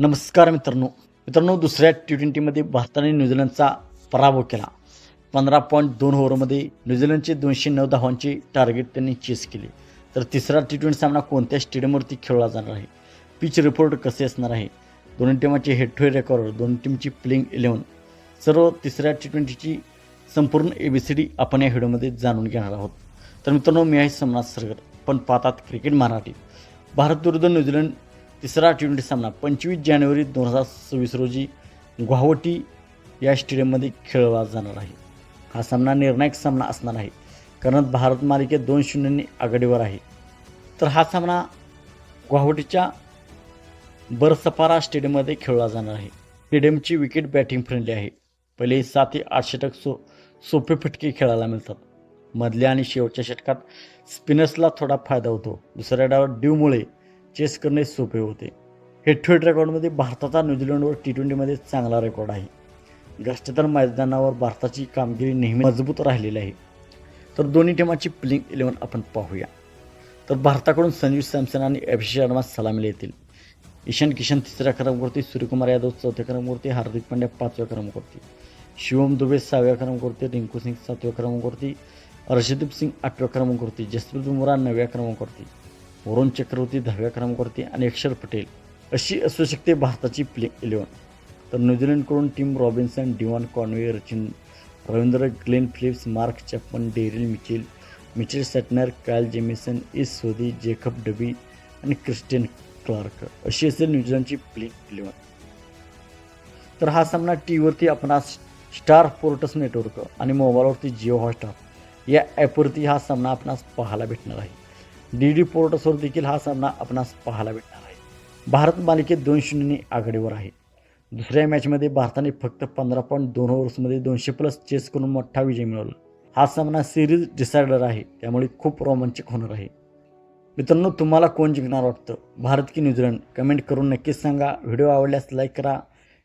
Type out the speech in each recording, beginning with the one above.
नमस्कार मित्रांनो. मित्रांनो दुसऱ्या टी ट्वेंटीमध्ये भारताने न्यूझीलंडचा पराभव केला. पंधरा पॉईंट दोन ओव्हरमध्ये न्यूझीलंडचे दोनशे नऊ धावांचे टार्गेट त्यांनी चेस केले. तर तिसरा टी ट्वेंटी सामना कोणत्या स्टेडियमवरती खेळला जाणार आहे? पिच रिपोर्ट कसे असणार आहे? दोन्ही टीमाचे हेड टू हेड रेकॉर्ड दोन टीमची प्लेइंग इलेव्हन सर्व तिसऱ्या टी ट्वेंटीची संपूर्ण ए बी सी डी आपण या व्हिडिओमध्ये जाणून घेणार आहोत. तर मित्रांनो मी आहे समनाथ सरगर पण पाहतात क्रिकेट मराठी. भारत विरुद्ध न्यूझीलंड तिसरा टी ट्वेंटी सामना पंचवीस जानेवारी दोन हजार सव्वीस रोजी गुवाहाटी या स्टेडियममध्ये खेळला जाणार आहे. हा सामना निर्णायक सामना असणार आहे कारण भारत मालिकेत दोन शून्यांनी आघाडीवर आहे. तर हा सामना गुवाहाटीच्या बरसपारा स्टेडियममध्ये खेळला जाणार आहे. स्टेडियमची विकेट बॅटिंग फ्रेंडली आहे. पहिले सात ते आठ षटक सो सोपे फटके खेळायला मिळतात. मधल्या आणि शेवटच्या षटकात स्पिनर्सला थोडा फायदा होतो. दुसऱ्या डावात ड्यूमुळे चेस करणे सोपे होते. हेड टू हेड रेकॉर्डमध्ये भारताचा न्यूझीलंडवर टी ट्वेंटीमध्ये चांगला रेकॉर्ड आहे. गष्टतर मैदानावर भारताची कामगिरी नेहमी मजबूत राहिलेली आहे. तर दोन्ही टीमाची प्लिंग इलेव्हन आपण पाहूया. तर भारताकडून संजीव सॅमसन आणि अभिषेक शर्मा सलामीला येतील. ईशान किशन तिसऱ्या क्रमांकावरती सूर्यकुमार यादव चौथ्या क्रमांकावरती हार्दिक पांड्या पाचव्या क्रमांकावरती शिवम दुबे सहाव्या क्रमांकावरती रिंकू सिंग सातव्या क्रमांकावरती अर्षदीप सिंग आठव्या क्रमांकावरती जसप्रीत बुमरा नवव्या क्रमांकावरती. वरुण चक्रवर्ती दहाव्या क्रमांकावरती आणि अक्षर पटेल अशी असू शकते भारताची प्ले इलेव्हन. तर न्यूझीलंडकडून Tim Robinson Devon Conway Rachin Ravindra Glenn Phillips Mark Chapman Daryl Mitchell Mitchell Santner Kyle Jamieson Ish सोदी जेकब डबी आणि क्रिस्टियन क्लार्क अशी असेल न्यूझीलंडची प्ले इलेव्हन. तर हा सामना टी व्हीवरती आपण स्टार पोर्टस नेटवर्क आणि मोबाईलवरती जिओ हॉटस्टार या ॲपवरती हा सामना आपणास पाहायला भेटणार आहे. डी डी पोर्टसवर देखील हा सामना आपणास पाहायला भेटणार आहे. भारत मालिकेत दोन शून्यने आघाडीवर आहे. दुसऱ्या मॅचमध्ये भारताने फक्त पंधरा पॉईंट दोन ओव्हर्समध्ये दोनशे प्लस चेस करून मोठा विजय मिळवला. हा सामना सिरीज डिसायडर आहे त्यामुळे खूप रोमांचक होणार आहे. मित्रांनो तुम्हाला कोण जिंकणार वाटतं? भारत की न्यूझीलंड? कमेंट करून नक्कीच सांगा. व्हिडिओ आवडल्यास लाईक करा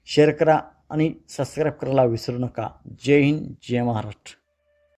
शेअर करा आणि सबस्क्राईब करायला विसरू नका. जय हिंद जय महाराष्ट्र.